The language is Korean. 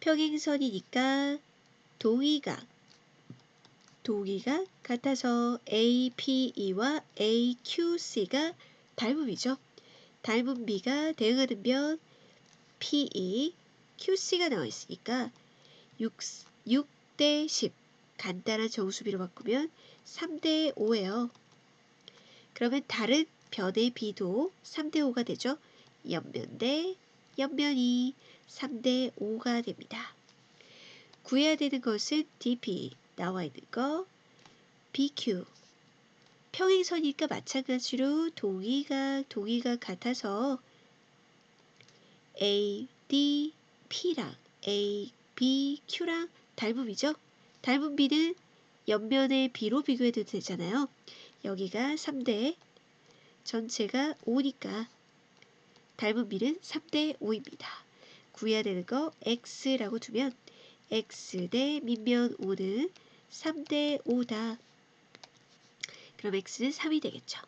평행선이니까 동의각 동의각 같아서 APE와 AQC가 닮음이죠. 닮은 B가 대응하는 면 PE, QC가 나와 있으니까 6, 6대 10 간단한 정수비로 바꾸면 3대 5예요. 그러면 다른 변의 B도 3대 5가 되죠. 옆면 대 옆면이 3대 5가 됩니다. 구해야 되는 것은 DP 나와 있는 거 BQ 평행선이니까 마찬가지로 동의각 동의각 같아서 A, D, P랑 A, B, Q랑 닮음이죠. 닮은 B는 옆면의 B로 비교해도 되잖아요. 여기가 3대 전체가 5니까 닮은 B는 3대 5입니다. 구해야 되는 거 X라고 두면 X 대 밑면 5는 3대 5다. 그럼 X는 3이 되겠죠.